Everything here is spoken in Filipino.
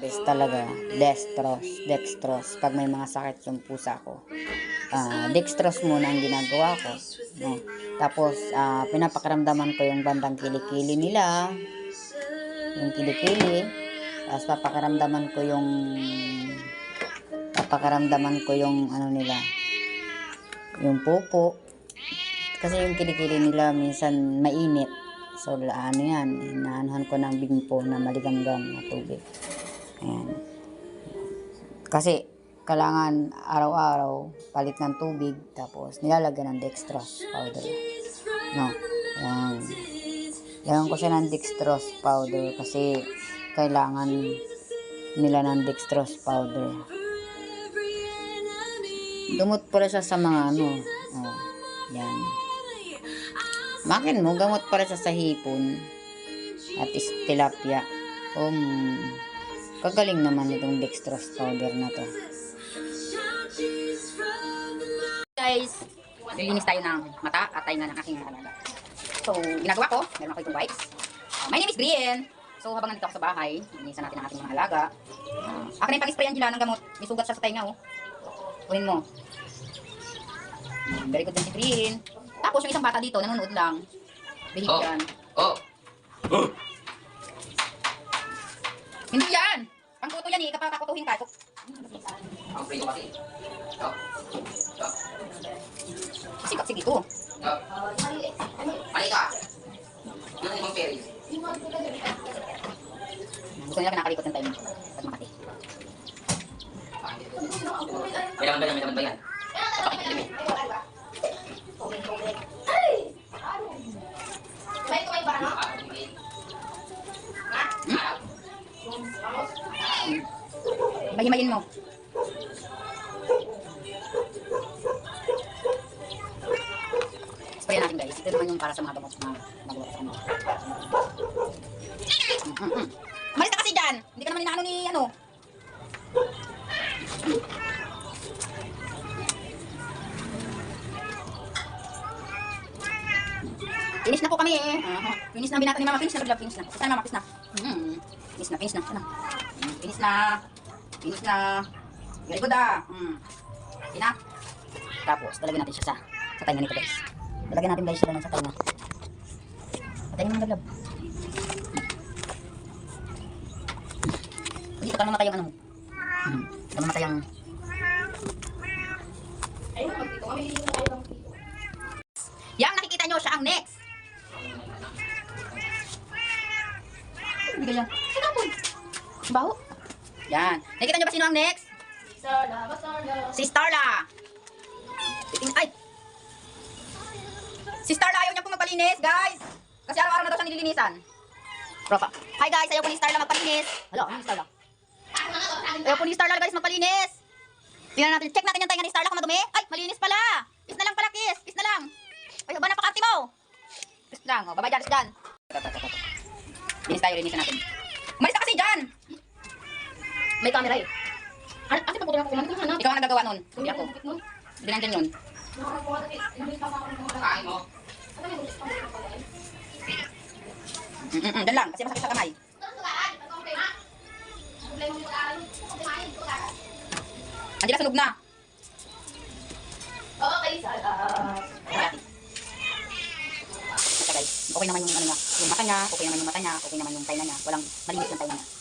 Best talaga, dextrose, dextrose. Pag may mga sakit yung pusa ko, ah dextrose muna ang ginagawa ko. No? Tapos, ah, pinapakaramdaman ko yung bandang kilikili nila, yung kilikili. Tapos, papakaramdaman ko yung, papakaramdaman ko yung, ano nila, yung pupo. Kasi yung kilikili nila minsan mainit. So, ano yan, hinaanuhan ko ng bingpo na maligamgam na tubig. Kasi, kailangan araw-araw palit ng tubig tapos nilalagyan ng dextrose powder. No. Ayan. Lagyan ko siya ng dextrose powder kasi kailangan nila ng dextrose powder. Dumot pala siya sa mga ano. Oh, yan. Makin mo, gamot pala siya sa hipon at tilapia. Um, kagaling naman itong dextrose powder na to. Guys, lilinis tayo ng mata at tayo ng aking alaga. So, ginagawa ko, meron ako itong wipes. Uh, my name is Brian. So, habang nandito ako sa bahay, linisan natin ang ating mga alaga. Uh, akin yung pag-spray Angela ng gamot. May sugat siya sa tainga, oh. Kunin mo. Very good din si Brian. Tapos, yung isang bata dito, nanonood lang. Bihig Oh. yan. Oh! Oh! Hindi yan! Pangkuto yan eh, kapag kakutuhin ka. Ang prito kasi. Oh! Sige, to. Oh! Mali ka! Yung peri. Gusto nila kinakalikot ng time. Pag makati. May laman ba yan? May laman ba yan? Bahimayin mo. Sprayan natin guys. Ito naman yung para sa mga gamot na nagawa kasi dyan. Hindi ka naman inaano ni ano. Finish na po kami eh. Finish na binata ni mama. Finish na. Finish na. Finish na mama. Finish na. Mm. Finish na, finish na. Ano? Mm, Finish na. Finish na. Very good ah. Mm. Na. Tapos, talagyan natin siya sa sa tainga nito guys. Talagyan natin guys siya lang sa tainga. Sa tainga ng laglab. Dito ka namatay ang ano mo. Hmm. Ka namatay ang... Yang nakikita nyo siya ang next. Bigay yan. Baho. Yan. Nakikita nyo ba sino ang next? Si Starla. Ay! Si Starla ayaw niya po magpalinis, guys. Kasi araw-araw na daw siya nililinisan. Propa. Hi guys, ayaw po ni Starla magpalinis. Hala, ano ni Starla? Ayaw po ni Starla guys magpalinis. Tingnan natin, check natin yung tainga ni Starla kung madumi. Ay, malinis pala. Kiss na lang pala, kiss. Kiss na lang. Ay, ba napakarte mo? Kiss lang, oh. Babay dyan, kiss dyan. Linis tayo, linisan natin. May camera eh. Ate, pag ako kumain ko hanap. Ikaw ang nagagawa nun. Hindi ako. Hindi nandyan yun. Kain mo. Mm -mm, mm, dyan lang, kasi masakit sa kamay. Angela, sunog na. Okay, sala. Ayan. Basta guys, okay naman yung ano niya, yung mata niya, okay naman yung mata niya, okay naman yung tainga niya, walang malinis yung tainga niya.